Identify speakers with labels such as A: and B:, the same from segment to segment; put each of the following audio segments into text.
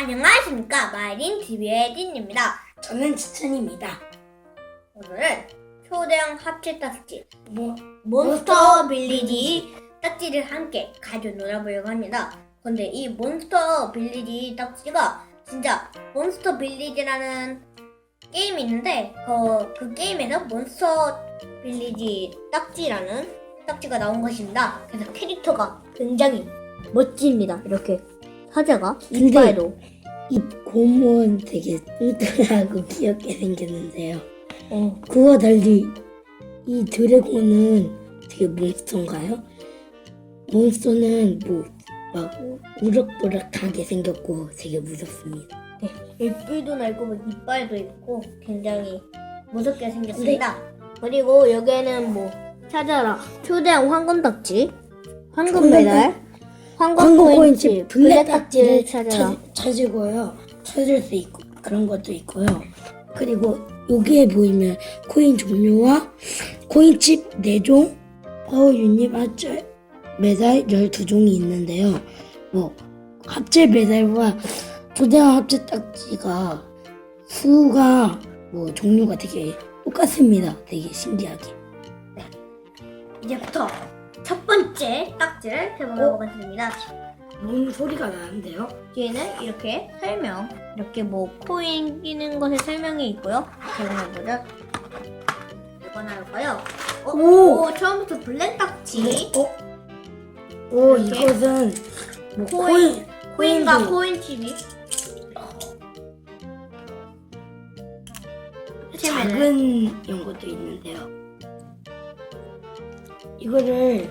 A: 안녕하십니까 마이린 TV의 딘입니다.
B: 저는 지천입니다.
A: 오늘은 초대형 합체 딱지
B: 뭐
A: 몬스터 빌리지 딱지를 함께 가져 놀아보려고 합니다. 근데 이 몬스터 빌리지 딱지가 진짜 몬스터 빌리지라는 게임이 있는데 그, 그 게임에서 몬스터 빌리지 딱지라는 딱지가 나온 것입니다. 그래서 캐릭터가 굉장히 멋집니다. 이렇게 사자가 이빨도
B: 이 고무는 되게 뚱뚱하고 귀엽게 생겼는데요.
A: 어,
B: 그와 달리 이 드래곤은 되게 몬스터인가요? 몬스터는 뭐 막 우럭부럭하게 생겼고 되게 무섭습니다.
A: 일뿔도 날고 뭐 이빨도 있고 굉장히 무섭게 생겼습니다. 그리고 여기에는 뭐 찾아라 초대형 황금 황금
B: 황금
A: 메달, 황금
B: 광고
A: 포인트,
B: 코인치
A: 블랙 딱지를
B: 딱지를
A: 찾아라.
B: 찾, 찾으고요. 찾을 수 있고 그런 것도 있고요. 그리고 여기에 보이면 코인 종류와 코인칩 4종, 파워 유닛 합체 메달 12종이 있는데요. 뭐 합체 메달과 초대형 합체 딱지가 수가 뭐 종류가 되게 똑같습니다. 되게 신기하게.
A: 이제부터 첫 번째 딱지를 해보도록 하겠습니다.
B: 뭔 소리가 나는데요?
A: 뒤에는 이렇게 설명, 이렇게 뭐 코인 끼는 것에 설명이 있고요. 제공해보자. 이거 나올까요? 어,
B: 오!
A: 오, 처음부터 블랙 딱지.
B: 어? 오
A: 이렇게?
B: 이것은 뭐
A: 코인,
B: 코인
A: 코인과
B: 코인
A: 채면을
B: 작은 연고도 있는데요. 이거를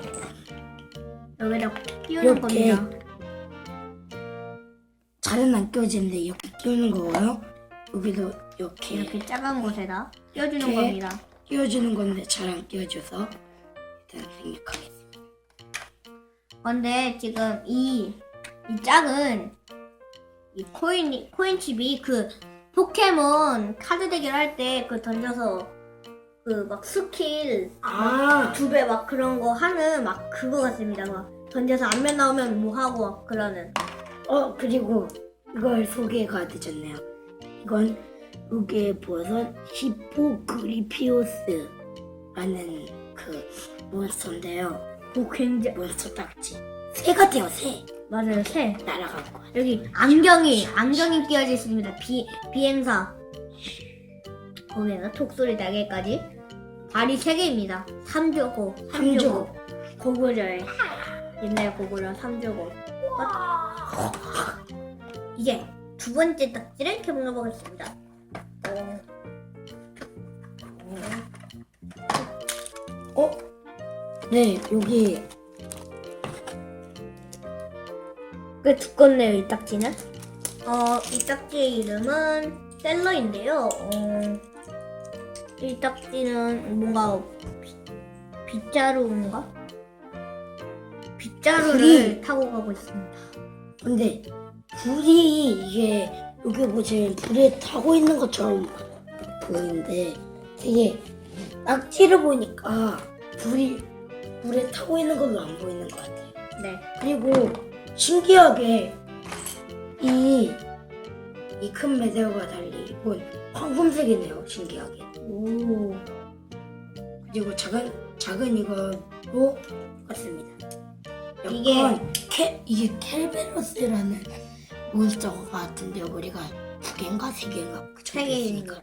A: 여기다 끼우는
B: 이렇게
A: 겁니다.
B: 잘은 안 끼워지는데 이렇게 끼우는 거고요. 여기도 이렇게,
A: 이렇게 작은 곳에다 끼워주는
B: 이렇게.
A: 겁니다.
B: 끼워주는 건데 잘 안 끼워져서 일단 생략하겠습니다.
A: 근데 지금 이, 이 작은 이 코인, 코인 칩이 그 포켓몬 카드 대결 할 때 그 던져서 그 막 스킬
B: 아,
A: 두 배 막 그런 거 하는 막 그거 같습니다. 막 던져서 안면 나오면 뭐 하고 막 그러는.
B: 어 그리고 이걸 소개가 되셨네요. 이건 여기에 보여서 히포그리피오스라는 그 몬스터인데요.
A: 오, 굉장히
B: 몬스터 딱지. 새 같아요, 새.
A: 맞아요 새.
B: 날아가고.
A: 여기 안경이 안경이 끼워져 있습니다. 비 비행사 거기에서 톡소리 나게까지 발이 세 개입니다. 삼조고 삼조고 고구려에 옛날 고구려 삼조고 이제 두 번째 딱지를 개봉해 보겠습니다.
B: 어? 네, 여기
A: 꽤 두껍네요 이 딱지는. 어 이 딱지의 이름은 셀러인데요. 어, 이 딱지는 뭔가 빗- 빗자루인가? 빗자루를
B: 불이-
A: 타고 가고 있습니다.
B: 근데 불이 이게 여기 보시면 불에 타고 있는 것처럼 보이는데 되게 낙지를 보니까 불이 불에 타고 있는 걸로 안 보이는 것 같아요.
A: 네.
B: 그리고 신기하게 이 이 큰 메달과 달리 이건 황금색이네요. 신기하게.
A: 오.
B: 그리고 작은 작은 이거로 같습니다. 약간
A: 이게-
B: 캐 이게 켈베로스라는 몬스터 같은데요. 우리가 두 개인가 세 개인가 그
A: 세. 거.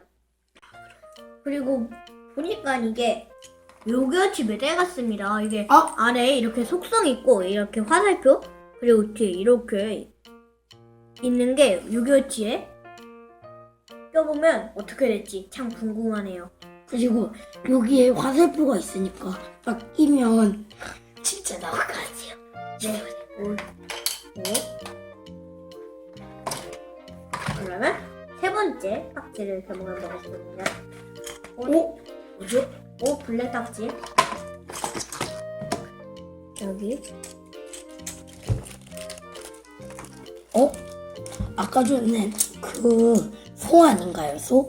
A: 그리고 보니까 이게 요기요치 메달 같습니다. 이게
B: 아!
A: 안에 이렇게 속성 있고 이렇게 화살표 그리고 뒤에 이렇게 있는 게 요기요치에 껴보면 어떻게 될지 참 궁금하네요.
B: 그리고 여기에 화살표가 있으니까 딱 끼면 진짜 나올 것 같아요.
A: 네. 오. 네. 그러면 세 번째 딱지를 개봉해 보겠습니다.
B: 오 뭐죠?
A: 오 블랙 딱지. 여기
B: 어? 아까 전에 그 소 아닌가요? 소?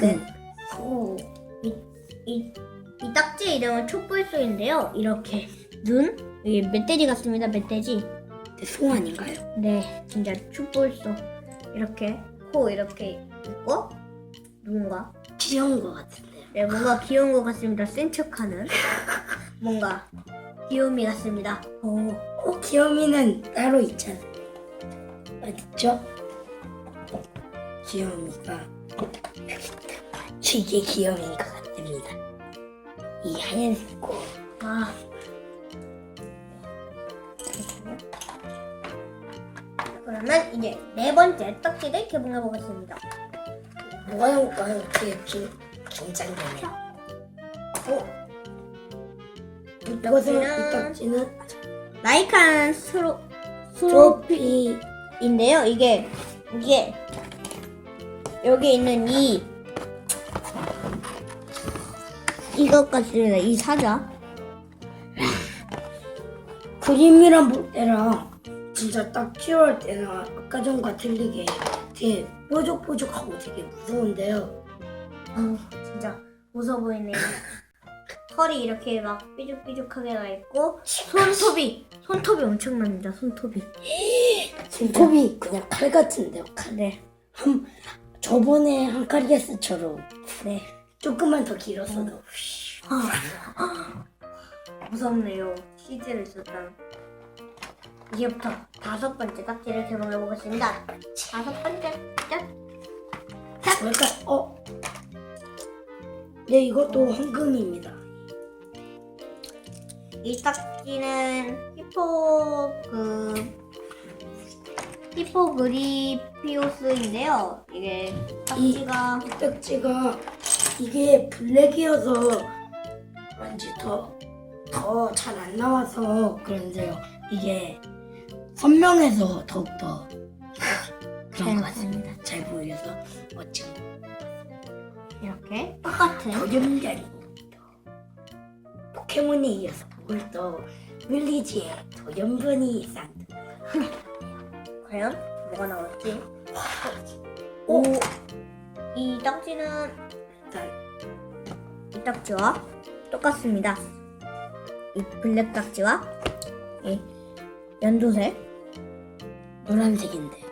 A: 네.
B: 그 소.
A: 이, 이, 이 딱지 이름은 촛불소인데요. 이렇게 눈, 여기 멧돼지 같습니다. 멧돼지.
B: 송 아닌가요?
A: 네, 진짜 춥벌써 이렇게 코 이렇게 있고 뭔가
B: 귀여운 것 같은데요.
A: 네, 뭔가 귀여운 것 같습니다. 센 척하는 뭔가 귀요미 같습니다. 오,
B: 어, 귀요미는 따로 있잖아요. 맞죠? 귀요미가 이게 귀요미인 것 같습니다. 이 하얀색 코.
A: 아. 그러면 이제 네 번째 떡지를 개봉해 보겠습니다.
B: 뭐가 나올까요? 되게 긴, 긴장되네요. 어? 이것은 이 떡지는
A: 라이칸 스로 스로피인데요. 이게 이게 여기 있는 이 이것 같습니다. 이 사자.
B: 그림이랑 볼 때랑 진짜 딱 필요할 때나 아까 전과 틀리게 되게 뾰족뾰족하고 되게 무서운데요.
A: 어, 진짜 무서워 보이네요. 털이 이렇게 막 삐죽삐죽하게 나 있고 손톱이 손톱이 엄청납니다. 손톱이.
B: 손톱이 그냥 칼 같은데요. 칼.
A: 네,
B: 한 저번에 한카리아스처럼
A: 네.
B: 조금만 더 길었어도
A: 무섭네요. 시즈를 썼다. 이제부터 다섯 번째 딱지를 개봉해 보겠습니다. 다섯 번째 짝.
B: 뭘까? 어? 네 이것도 황금입니다.
A: 이 딱지는 히포 그 히포그리피오스인데요. 이게 딱지가
B: 이 떡지가 이게 블랙이어서 왠지 더더 잘 안 나와서 그런데요. 이게 선명해서 더욱더 그런 것 같습니다. 잘 보여서 멋진
A: 이렇게 똑같은
B: 도전자리고 포켓몬에 이어서 뭘또 밀리지의 도전번이 쌍둥이
A: 과연 뭐가 나올지. 오, 이 딱지는 이 딱지와 똑같습니다. 이 블랙 딱지와 이 연두색
B: 노란색인데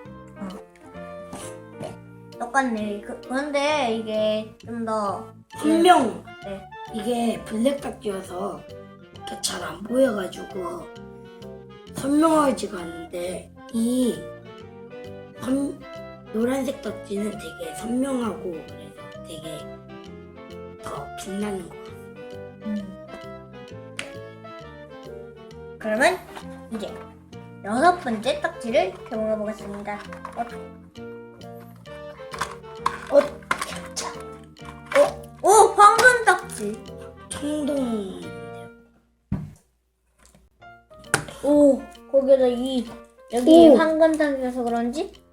A: 똑같네. 그, 그런데 이게 좀 더
B: 분명
A: 네.
B: 이게 블랙 딱지여서 이렇게 잘안 보여가지고 선명하지가 않은데 이 선, 노란색 딱지는 되게 선명하고 그래서 되게 더 빛나는 것 같아요.
A: 음. 그러면 이제 여섯 번째 딱지를 개봉해 보겠습니다. 어,
B: 어, 자, 어,
A: 오, 황금 딱지.
B: 청동인데요.
A: 오, 거기다 이 여기
B: 오.
A: 황금 딱지여서 그런지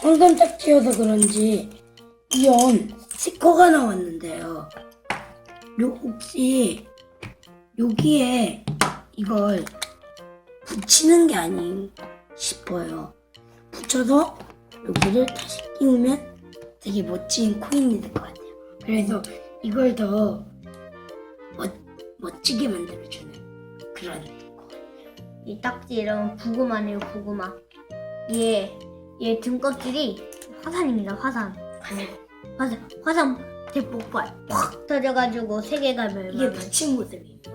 B: 황금 딱지여서 그런지 이연 스티커가 나왔는데요. 요 혹시 여기에 이걸 붙이는 게 아닌 싶어요. 붙여서 여기를 다시 끼우면 되게 멋진 코인이 될 것 같아요. 그래서 이걸 더 멋, 멋지게 만들어주는 그런 거 같아요.
A: 이 딱지 이름은 부구마네요, 부구마. 얘, 얘 등껍질이 화산입니다, 화산. 화산, 화산 대폭발 팍 터져가지고 세계가
B: 이게
A: 멸망.
B: 붙인 모습입니다.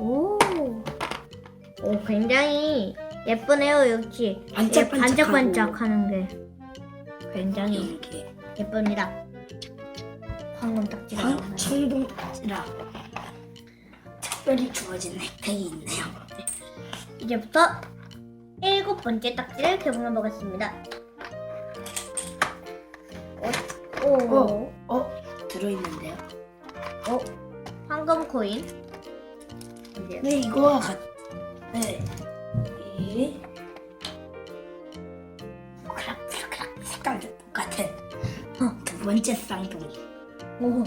A: 오, 오, 굉장히 예쁘네요, 역시. 얘
B: 반짝반짝하고.
A: 반짝반짝하는 게 굉장히
B: 이렇게
A: 예쁩니다. 황금 딱지가
B: 황,
A: 나오나요?
B: 청동 딱지라 특별히 주어진 혜택이 있네요.
A: 이제부터 일곱 번째 딱지를 개봉해 보겠습니다. 오, 오,
B: 어, 어 들어있는데요.
A: 어, 황금 코인. 이제
B: 네 이거와 같. 네. 이 크락크락 색깔도 똑같은 어, 두 번째 쌍둥이.
A: 오,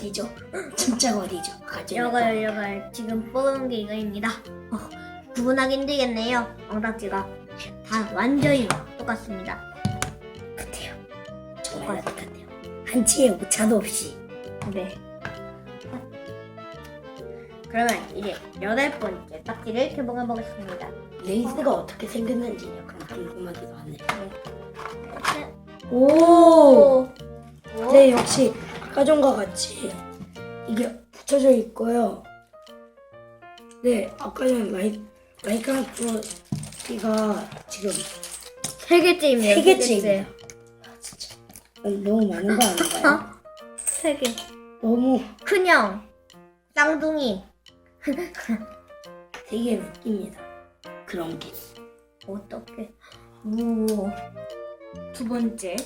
B: 어디죠? 진짜 어디죠? 가져.
A: 여걸 여걸 지금 뽑은 게 이거입니다. 어, 구분하기 힘들겠네요. 엉딱지가 다 완전히 똑같습니다.
B: 같아요. 정말 똑같아요. 한치의 오차도 없이.
A: 네. 그러면 이제 여덟 번째 딱지를 개봉해 보겠습니다.
B: 레이스가 어떻게 생겼는지 약간 궁금하기도 하네.
A: 오.
B: 오!
A: 오.
B: 네, 역시 아까 전과 같이 이게 붙여져 있고요. 네, 아까 전 마이, 마이크라프트가 지금
A: 세 개째입니다.
B: 세 개째입니다. 진짜 너무 많은 거 아닌가요?
A: 세 개.
B: 너무
A: 큰형, 쌍둥이.
B: 되게 웃깁니다. 그런 게.
A: 어떻게? 오. 두 번째.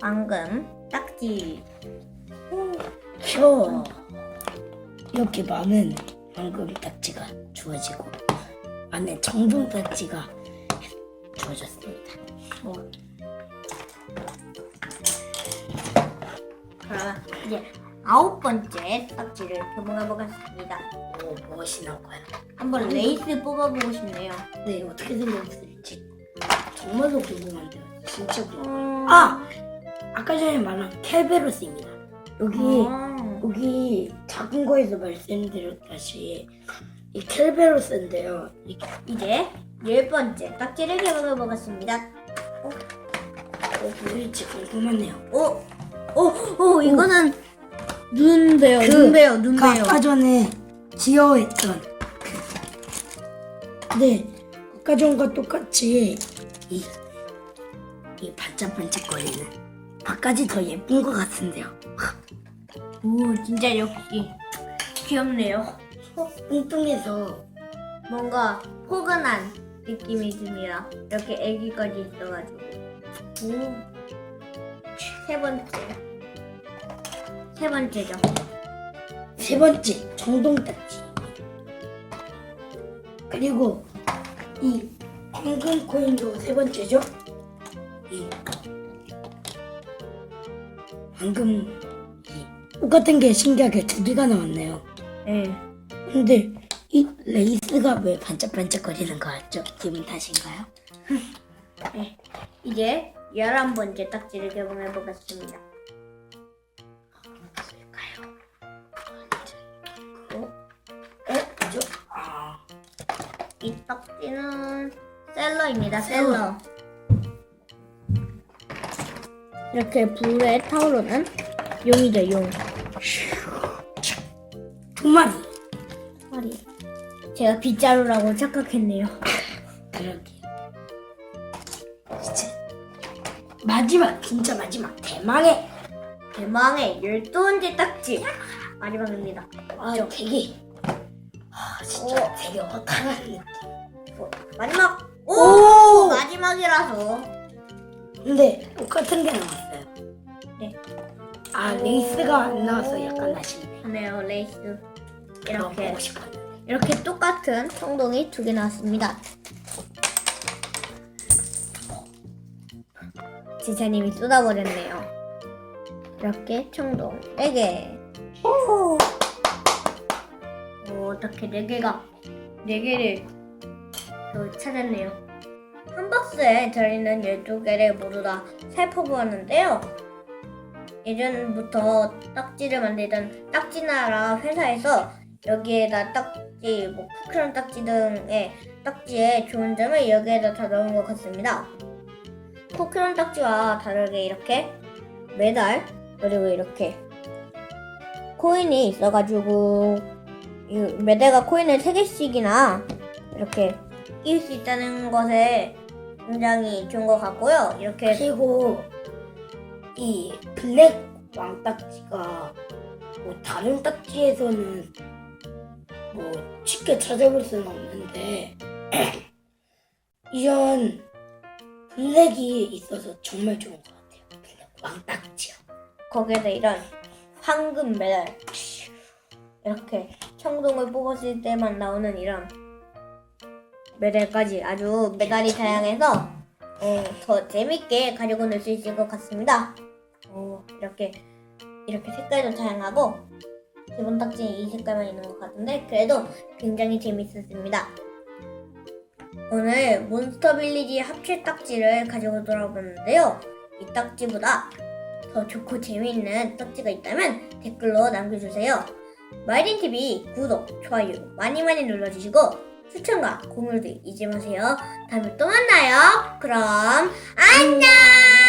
A: 방금
B: 저 이렇게 많은 황금 딱지가 주어지고 안에 청동 딱지가 주어졌습니다.
A: 어. 그러면 이제 아홉 번째 딱지를 개봉해 보겠습니다.
B: 오, 무엇이 나올까요?
A: 한번 레이스 뽑아보고 싶네요.
B: 네, 어떻게 생겼을지 정말로 궁금한데요. 진짜 궁금.
A: 음...
B: 아! 아까 전에 말한 켈베로스입니다. 여기
A: 아.
B: 여기 작은 거에서 말씀드렸다시피 이 켈베로스인데요. 이
A: 이제 열 번째 딱지를 개봉해 보겠습니다.
B: 어, 뭐일지 궁금하네요.
A: 오, 오, 오, 이거는 눈배요,
B: 그,
A: 눈배요,
B: 그
A: 눈배요.
B: 아까 전에 지어했던 그. 네, 아까 전과 똑같이 이, 이 반짝반짝거리는 밖까지 더 예쁜 것 같은데요.
A: 오, 진짜 역시 귀엽네요.
B: 뚱뚱해서
A: 뭔가 포근한 느낌이 듭니다. 이렇게 애기까지 있어가지고. 오. 세 번째. 세 번째죠.
B: 세 번째 정동딱지 그리고 이 황금 코인도 세 번째죠. 이 똑같은 게 신기하게 두 개가 나왔네요.
A: 네.
B: 근데 이 레이스가 왜 반짝반짝거리는 거 같죠? 기분 탓인가요?
A: 네. 이제 열한 번째 딱지를 개봉해 보겠습니다.
B: 뭘까요? 어? 어? 그죠? 아,
A: 이 딱지는 셀러입니다. 셀러. 이렇게 불에 타오르는 용이죠, 용.
B: 두 마리.
A: 머리. 제가 빗자루라고 착각했네요.
B: 그러게. 이제 마지막 진짜 마지막 대망의
A: 대망의 열두 번째 딱지. 마지막입니다.
B: 아 되게 아 진짜
A: 오.
B: 되게 어탕한 느낌.
A: 어, 마지막. 오!
B: 오!
A: 마지막이라서.
B: 근데 똑같은 게 나왔어요.
A: 네.
B: 아
A: 오.
B: 레이스가 안 나와서 약간 아쉽네.
A: 하네요, 레이스.
B: 그거
A: 이렇게.
B: 보고 싶었는데.
A: 이렇게 똑같은 청동이 두 개 나왔습니다. 지사님이 쏟아버렸네요. 이렇게 청동 4개. 오, 어떻게 4개가 4개를 또 찾았네요. 한 박스에 들어있는 12개를 모두 다 살펴보았는데요. 예전부터 딱지를 만들던 딱지나라 회사에서 여기에다 딱지, 뭐 쿠크런 딱지 등의 딱지의 좋은 점을 여기에다 다 넣은 것 같습니다. 쿠크런 딱지와 다르게 이렇게 메달 그리고 이렇게 코인이 있어가지고 이 메달과 코인을 3개씩이나 이렇게 끼울 수 있다는 것에 굉장히 좋은 것 같고요. 이렇게
B: 그리고 이 블랙 왕 딱지가 뭐 다른 딱지에서는 뭐 쉽게 찾아볼 수는 없는데 이런 블랙이 있어서 정말 좋은 것 같아요. 블랙 왕 딱지요.
A: 거기에서 이런 황금 메달 이렇게 청동을 뽑았을 때만 나오는 이런 메달까지 아주 메달이 다양해서 어, 더 재밌게 가지고 놀 수 있을 것 같습니다. 어, 이렇게 이렇게 색깔도 다양하고 기본 딱지는 이 색깔만 있는 것 같은데 그래도 굉장히 재밌었습니다. 오늘 몬스터 빌리지 합체 딱지를 가지고 돌아보는데요. 이 딱지보다 더 좋고 재미있는 딱지가 있다면 댓글로 남겨주세요. 마이린TV 구독, 좋아요 많이 많이 눌러주시고 추천과 공유도 잊지 마세요. 다음에 또 만나요. 그럼 안녕!